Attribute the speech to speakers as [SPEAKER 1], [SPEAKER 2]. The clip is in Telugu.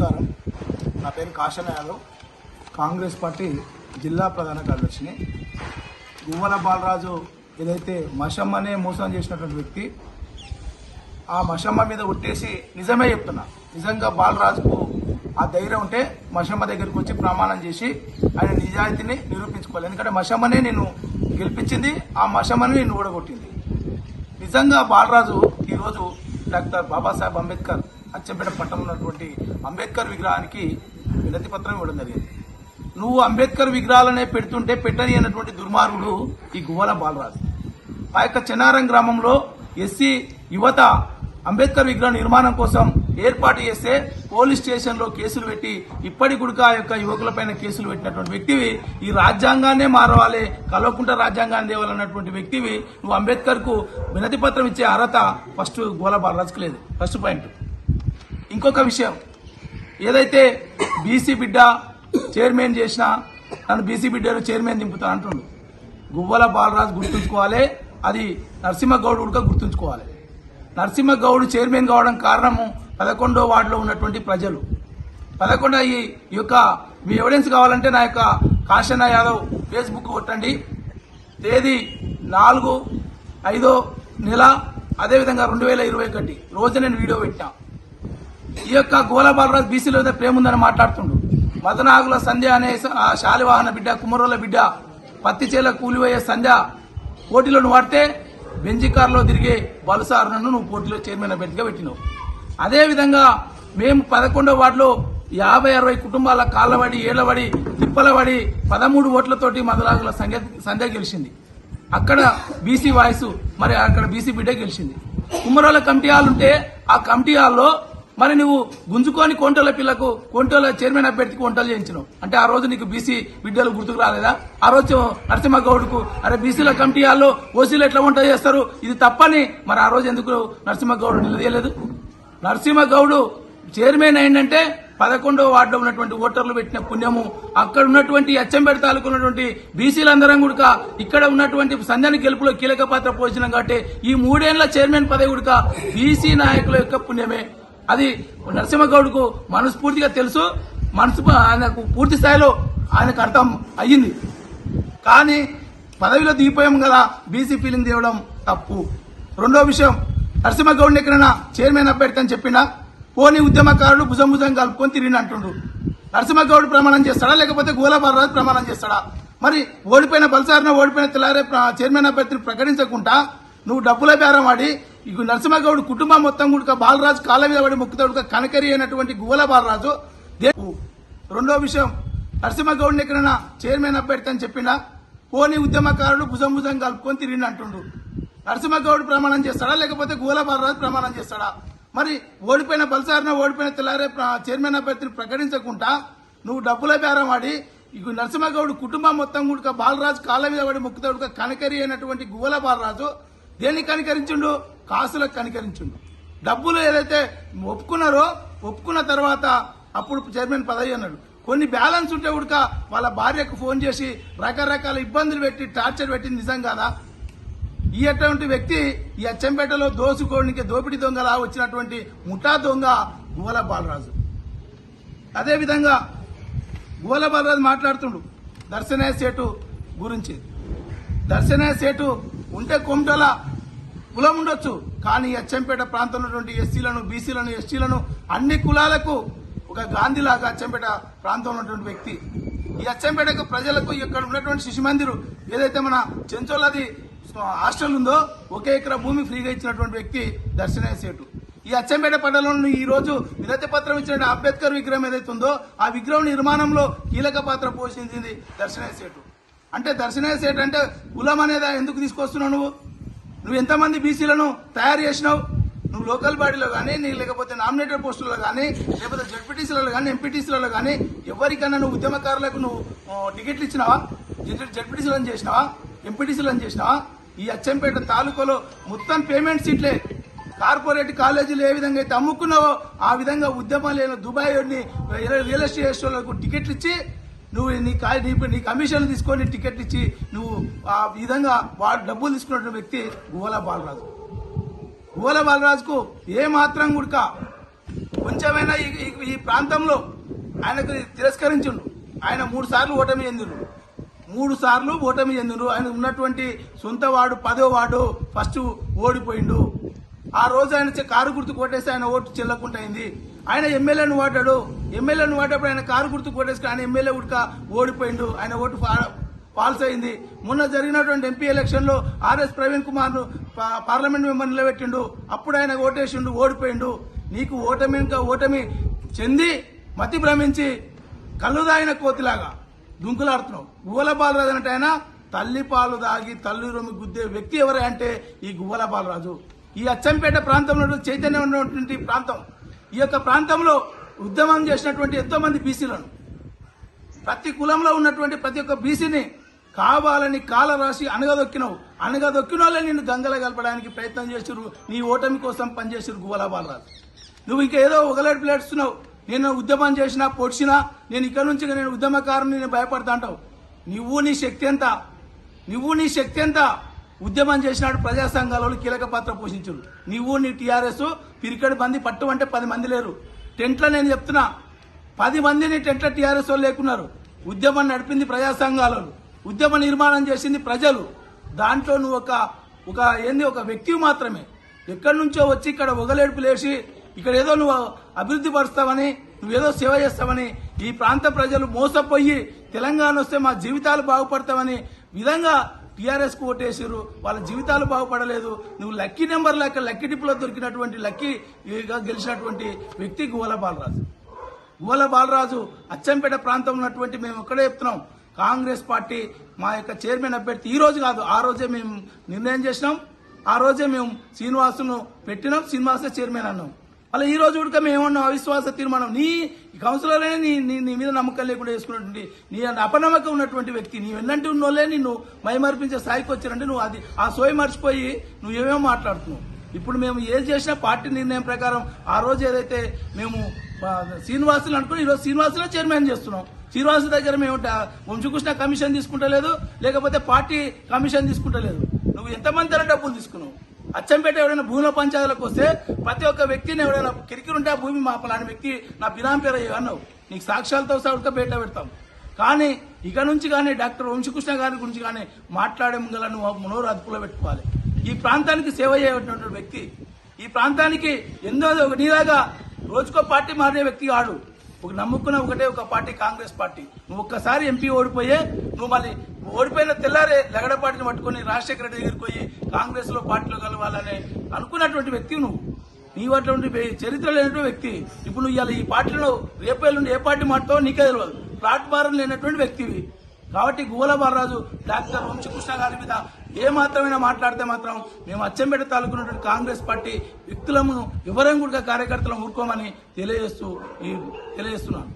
[SPEAKER 1] నమస్కారం. నా పేరు కాశన యాదవ్. కాంగ్రెస్ పార్టీ జిల్లా ప్రధాన కార్యదర్శిని. గువ్వల బాలరాజు ఏదైతే మషమ్మనే మోసం చేసినటువంటి వ్యక్తి ఆ మషమ్మ మీద ఒట్టేసి నిజమే చెప్తున్నా. నిజంగా బాలరాజుకు ఆ ధైర్యం ఉంటే మషమ్మ దగ్గరికి వచ్చి ప్రమాణం చేసి ఆయన నిజాయితీని నిరూపించుకోవాలి. ఎందుకంటే మషమ్మనే నేను గెలిపించింది ఆ మషమ్మని నేను ఊడగొట్టింది నిజంగా బాలరాజు ఈరోజు డాక్టర్ బాబాసాహెబ్ అంబేద్కర్ అచ్చంపేట పట్టణంలో ఉన్నటువంటి అంబేద్కర్ విగ్రహానికి వినతి పత్రం ఇవ్వడం జరిగింది. నువ్వు అంబేద్కర్ విగ్రహాలనే పెడుతుంటే పెట్టని అన్నటువంటి దుర్మార్గుడు ఈ గువ్వల బాలరాజు. ఆ యొక్క చెన్నారం గ్రామంలో ఎస్సీ యువత అంబేద్కర్ విగ్రహ నిర్మాణం కోసం ఏర్పాటు చేస్తే పోలీస్ స్టేషన్లో కేసులు పెట్టి ఇప్పటి కూడా ఆ యొక్క యువకులపైన కేసులు పెట్టినటువంటి వ్యక్తివి ఈ రాజ్యాంగాన్నే మారవాలి కలవకుంట రాజ్యాంగాన్ని తేవాలన్నటువంటి వ్యక్తివి. నువ్వు అంబేద్కర్కు వినతి పత్రం ఇచ్చే అర్హత ఫస్ట్ గోల బాలరాజుకు లేదు. First point. ఇంకొక విషయం. ఏదైతే బీసీ బిడ్డ చైర్మన్ చేసిన నన్ను బీసీ బిడ్డను చైర్మన్ దింపుతా అంటుండు. గువ్వల బాలరాజు గుర్తుంచుకోవాలి. అది నరసింహగౌడ్ కూడా గుర్తుంచుకోవాలి. నరసింహగౌడ్ చైర్మన్ కావడం కారణము పదకొండో వార్డులో ఉన్నటువంటి ప్రజలు. పదకొండో ఈ యొక్క మీ ఎవిడెన్స్ కావాలంటే నా యొక్క కాశన్న యాదవ్ ఫేస్బుక్ కొట్టండి. తేదీ నాలుగు ఐదో నెల అదేవిధంగా రెండు వేల ఇరవై ఒకటి. రోజు నేను వీడియో పెట్టాను. ఈ యొక్క గోల బాలరాజు బీసీలో ఏదో ప్రేమ ఉందని మాట్లాడుతుండు. మదనాగుల సంధ్య అనే ఆ శాలివాహన బిడ్డ కుమరోల బిడ్డ పత్తి చేల కూలిపోయే సంధ్య పోటీలో నువ్వు పడితే బెంజి కారులో తిరిగే బలుసారును నువ్వు పోటీలో చైర్మన్ అభ్యర్థిగా పెట్టినావు. అదేవిధంగా మేము పదకొండో వార్డులో యాభై అరవై కుటుంబాల కాళ్ళబడి ఏళ్ళబడి తిప్పలబడి పదమూడు ఓట్లతోటి మదనాగుల సంధ్య సంధ్య గెలిచింది. అక్కడ బీసీ వాయిస్ మరి అక్కడ బీసీ బిడ్డ గెలిచింది. కుమ్మరోల కమిటీ హాల్ ఉంటే ఆ కమిటీ హాల్లో మరి నువ్వు గుంజుకొని కొంటల పిల్లకు కొంటల చైర్మన్ అభ్యర్థికి వంటలు చేయించినావు. అంటే ఆ రోజు నీకు బీసీ బిడ్డలు గుర్తుకు రాలేదా? ఆ రోజు నరసింహగౌడ్కు అరే బీసీల కమిటీ వాళ్ళు ఓసీలు ఎట్లా వంట చేస్తారు? ఇది తప్పని మరి ఆ రోజు ఎందుకు నరసింహగౌడ్ నిలదీయలేదు? నరసింహగౌడు చైర్మన్ అయిందంటే పదకొండో వార్డులో ఉన్నటువంటి ఓటర్లు పెట్టిన పుణ్యము అక్కడ ఉన్నటువంటి అచ్చంపేట తాలూకు ఉన్నటువంటి బీసీలందరం కూడా ఇక్కడ ఉన్నటువంటి సంధ్యాని గెలుపులో కీలక పాత్ర పోషించడం కాబట్టి ఈ మూడేళ్ళ చైర్మన్ పదవి కూడా బీసీ నాయకుల యొక్క పుణ్యమే. అది నరసింహగౌడ్కు మనస్ఫూర్తిగా తెలుసు. మనసు ఆయనకు పూర్తి స్థాయిలో ఆయనకు అర్థం అయ్యింది. కానీ పదవిలో దిగిపోయాం కదా బీసీ ఫీలింగ్ తేవడం తప్పు. రెండో విషయం నరసింహగౌడ్ని ఎక్కడైనా చైర్మన్ అభ్యర్థి అని చెప్పినా పోనీ ఉద్యమకారులు భుజం భుజం కలుపుకొని తిరిగి అంటుండ్రు. నరసింహగౌడ్ ప్రమాణం చేస్తాడా లేకపోతే గోలాబాలరాజు ప్రమాణం చేస్తాడా? మరి ఓడిపోయిన బలసారిన ఓడిపోయిన తెల్లారే చైర్మన్ అభ్యర్థిని ప్రకటించకుండా నువ్వు డబ్బుల బేరం ఆడి ఇక నరసింహగౌడ్ కుటుంబం మొత్తం కూడా బాలరాజు కాళ్ళ మీద పడి మొక్కుతాడు కనకరి అయినటువంటి గువ్వల బాలరాజు. రెండో విషయం నరసింహగౌడ్ని ఎక్కడైనా చైర్మన్ అభ్యర్థి అని చెప్పినా పోనీ ఉద్యమకారులు భుజం భుజం కలుపుకొని తిరిగి అంటుండ్రు నరసింహగౌడ్ ప్రమాణం చేస్తాడా? లేకపోతే గోల బాలరాజు ప్రమాణం చేస్తాడా? మరి ఓడిపోయిన బలసారిన ఓడిపోయిన తెల్లారే చైర్మన్ అభ్యర్థిని ప్రకటించకుండా నువ్వు డబ్బుల బేరం ఆడి ఇక నరసింహగౌడ్ కుటుంబం మొత్తం కూడా బాలరాజు కాళ్ళ మీద పడి మొక్కుతాడు కనకరి అయినటువంటి గువ్వల బాలరాజు. దేన్ని కనికరించుండు? కాసులకు కనికరించుండు. డబ్బులు ఏదైతే ఒప్పుకున్నారో ఒప్పుకున్న తర్వాత అప్పుడు చైర్మన్ పదవి అన్నాడు. కొన్ని బ్యాలెన్స్ ఉంటే ఉడక వాళ్ళ భార్యకు ఫోన్ చేసి రకరకాల ఇబ్బందులు పెట్టి టార్చర్ పెట్టి నిజం కాదా? ఈ అటువంటి వ్యక్తి ఈ అచ్చంపేటలో దోసుకోవడానికి దోపిడీ దొంగలా వచ్చినటువంటి ముఠా దొంగ గోల బాలరాజు. అదేవిధంగా గోల బాలరాజు మాట్లాడుతుండు దర్శనయ్య సేటు గురించి. దర్శనయ్య సేటు ఉంటే కొమటల కులం ఉండొచ్చు. కానీ అచ్చంపేట ప్రాంతంలో ఉన్నటువంటి ఎస్సీలను బీసీలను ఎస్టీలను అన్ని కులాలకు ఒక గాంధీలాగా అచ్చంపేట ప్రాంతంలో ఉన్నటువంటి వ్యక్తి. ఈ అచ్చంపేటకు ప్రజలకు ఇక్కడ ఉన్నటువంటి శిశు మందిరు ఏదైతే మన చెంచోలది హాస్టల్ ఉందో ఒకే ఎకరా భూమి ఫ్రీగా ఇచ్చినటువంటి వ్యక్తి దర్శనయ్య సేటు. ఈ అచ్చంపేట పట్టణంలో ఈ రోజు వినతి పత్రం ఇచ్చిన అంబేద్కర్ విగ్రహం ఏదైతే ఉందో ఆ విగ్రహం నిర్మాణంలో కీలక పాత్ర పోషించింది దర్శనయ్య సేటు. అంటే దర్శనయ్య సేటు అంటే కులం అనేది ఎందుకు తీసుకొస్తున్నావు నువ్వు? నువ్వు ఎంతమంది బీసీలను తయారు చేసినావు? నువ్వు లోకల్ బాడీలో కానీ నీ లేకపోతే నామినేటెడ్ పోస్టులలో కానీ లేకపోతే జడ్పీటీసీలలో కానీ ఎంపీటీసీలలో కానీ ఎవరికైనా నువ్వు ఉద్యమకారులకు నువ్వు టికెట్లు ఇచ్చినావా? జడ్పీటీసీలను చేసినావా? ఎంపీటీసీలను చేసినావా? ఈ అచ్చంపేట తాలూకాలో మొత్తం పేమెంట్ సీట్లే కార్పొరేట్ కాలేజీలు ఏ విధంగా అయితే అమ్ముకున్నావో ఆ విధంగా ఉద్యమాలు దుబాయ్ రియల్ ఎస్టేట్ టికెట్లు ఇచ్చి నువ్వు నీ నీ నీ కమిషన్లు తీసుకొని టికెట్ ఇచ్చి నువ్వు ఆ విధంగా వాడు డబ్బులు తీసుకున్నటువంటి వ్యక్తి గువల బాలరాజు. గువల బాలరాజుకు ఏ మాత్రం గుడక. కొంచెమైనా ఈ- ఈ- ప్రాంతంలో ఆయనకు తిరస్కరించిండు. ఆయన మూడు సార్లు ఓటమి చెందిండు. మూడు సార్లు ఓటమి చెందిండు. ఆయన ఉన్నటువంటి సొంత వార్డు పదో వార్డు ఫస్ట్ ఓడిపోయిండు. ఆ రోజు ఆయన కారు గుర్తు కొట్టేసి ఆయన ఓటు చెల్లకుండా అయింది. ఆయన ఎమ్మెల్యేను వాడాడు. ఎమ్మెల్యేను వాడేప్పుడు ఆయన కారు గుర్తు కొట్టేసి ఆయన ఎమ్మెల్యే ఉడక ఓడిపోయిండు. ఆయన ఓటు ఫాల్స్ అయింది. మొన్న జరిగినటువంటి ఎంపీ ఎలక్షన్లో ఆర్ఎస్ ప్రవీణ్ కుమార్ను పార్లమెంట్ మెంబర్ నిలబెట్టిండు. అప్పుడు ఆయన ఓటేసిండు ఓడిపోయిండు. నీకు ఓటమి ఇంకా ఓటమి చెంది మతి భ్రమించి కళ్ళు దాగిన కోతిలాగా దుంకులాడుతున్నావు. గువ్వల బాలరాజు అంటే ఆయన తల్లి పాలు దాగి తల్లి రొమ్మి గుద్దే వ్యక్తి ఎవరే అంటే ఈ గువ్వల బాలరాజు. ఈ అచ్చంపేట ప్రాంతంలో చైతన్యం ఉన్నటువంటి ప్రాంతం. ఈ యొక్క ప్రాంతంలో ఉద్యమం చేసినటువంటి ఎంతో మంది బీసీలను ప్రతి కులంలో ఉన్నటువంటి ప్రతి ఒక్క బీసీని కావాలని కాల రాసి అనగదొక్కినవు. అనగదొక్కిన వాళ్ళే నిన్ను గంగల కలపడానికి ప్రయత్నం చేసిరు నీ ఓటమి కోసం పనిచేసిరు గువ్వల బాలరాజు. నువ్వు ఇంకా ఏదో ఒకలేడు ప్లేడుస్తున్నావు నేను ఉద్యమం చేసినా పొడిచినా నేను ఇక్కడ నుంచి నేను ఉద్యమకారుని నేను భయపడతా అంటావు. నువ్వు నీ శక్తి ఎంత? నువ్వు నీ శక్తి ఎంత? ఉద్యమం చేసినాడు ప్రజా సంఘాలలో కీలక పాత్ర పోషించారు నువ్వు నీ టీఆర్ఎస్ పిరికడి మంది పట్టు అంటే పది మంది లేరు. టెంట్లో నేను చెప్తున్నా పది మందిని టెంట్లో టీఆర్ఎస్ వాళ్ళు లేకున్నారు. ఉద్యమం నడిపింది ప్రజా సంఘాలలో ఉద్యమ నిర్మాణం చేసింది ప్రజలు. దాంట్లో నువ్వు ఒక ఒక ఏంది ఒక వ్యక్తి మాత్రమే. ఎక్కడి నుంచో వచ్చి ఇక్కడ ఒగలేడుపు లేచి ఇక్కడ ఏదో నువ్వు అభివృద్ధి పరుస్తావని నువ్వేదో సేవ చేస్తావని ఈ ప్రాంత ప్రజలు మోసపోయి తెలంగాణ వస్తే మా జీవితాలు బాగుపడతామని విధంగా టీఆర్ఎస్కు ఓటేసారు వాళ్ళ జీవితాలు బాగుపడలేదు. నువ్వు లక్కీ నెంబర్ లెక్క లక్కీ డిప్లో దొరికినటువంటి లక్కీగా గెలిచినటువంటి వ్యక్తి గువల బాలరాజు. గువల బాలరాజు అచ్చంపేట ప్రాంతం ఉన్నటువంటి మేము ఒక్కడే చెప్తున్నాం. కాంగ్రెస్ పార్టీ మా యొక్క చైర్మన్ అభ్యర్థి ఈ రోజు కాదు ఆ రోజే మేము నిర్ణయం చేసినాం. ఆ రోజే మేము శ్రీనివాసును పెట్టినాం శ్రీనివాసే చైర్మన్ అన్నాం. అలా ఈ రోజు కూడా మేము ఏమన్నాం? అవిశ్వాస తీర్మానం. నీ కౌన్సిలరే నీ నీ మీద నమ్మకం లేకుండా చేసుకున్నటువంటి నీ అపనమ్మకం ఉన్నటువంటి వ్యక్తి. నీ వెన్నంటి ఉన్నోళ్ళే నిన్ను మైమర్పించే స్థాయికి వచ్చారంటే నువ్వు అది ఆ సోయి మర్చిపోయి నువ్వు ఏమేమో మాట్లాడుతున్నావు. ఇప్పుడు మేము ఏది చేసినా పార్టీ నిర్ణయం ప్రకారం ఆ రోజు ఏదైతే మేము శ్రీనివాసులు అనుకుని ఈరోజు శ్రీనివాసులే చైర్మన్ చేస్తున్నాం. శ్రీనివాసు దగ్గర మేము వంశకృష్ణ కమిషన్ తీసుకుంటలేదు లేకపోతే పార్టీ కమిషన్ తీసుకుంటలేదు. నువ్వు ఎంతమంది దగ్గర డబ్బులు తీసుకున్నావు? అచ్చంపేట ఎవరైనా భూముల పంచాయతీలకు వస్తే ప్రతి ఒక్క వ్యక్తిని ఎవరైనా కిరికిరుంటే ఆ భూమి మా పలాని వ్యక్తి నా బినాం పేరు అయ్యి అన్నావు. నీకు సాక్ష్యాలతో సహా బయట పెడతాం. కానీ ఇక నుంచి కానీ డాక్టర్ వంశకృష్ణ గారి గురించి కానీ మాట్లాడే ముంగల నువ్వు మనోరు అదుపులో పెట్టుకోవాలి. ఈ ప్రాంతానికి సేవ చేయటువంటి వ్యక్తి. ఈ ప్రాంతానికి ఎందో నీలాగా రోజుకో పార్టీ మారే వ్యక్తి కాడు. ఒక నమ్ముకున్న ఒకటే ఒక పార్టీ కాంగ్రెస్ పార్టీ. నువ్వు ఒక్కసారి ఎంపీ ఓడిపోయే నువ్వు మళ్ళీ ఓడిపోయిన తెల్లారే లగడపాటిని పట్టుకొని రాజశేఖర రెడ్డి దగ్గరికి పోయి కాంగ్రెస్లో పార్టీలో కలవాలని అనుకున్నటువంటి వ్యక్తి నువ్వు. నీ అటువంటి చరిత్ర లేనటువంటి వ్యక్తి. ఇప్పుడు నువ్వు ఇవాళ ఈ పార్టీలో రేపేళ్ళ నుండి ఏ పార్టీ మాట్లాడో నీకే తెలియదు ప్లాట్ఫారం లేనటువంటి వ్యక్తివి. కాబట్టి గోల బాలరాజు డాక్టర్ వంశకృష్ణ గారి మీద ఏ మాత్రమైనా మాట్లాడితే మాత్రం మేము అచ్చంపేట తాలూకున్నటువంటి కాంగ్రెస్ పార్టీ వ్యక్తులను ఎవరైనా కూడా కార్యకర్తలను ఊరుకోమని తెలియజేస్తూ తెలియజేస్తున్నాను.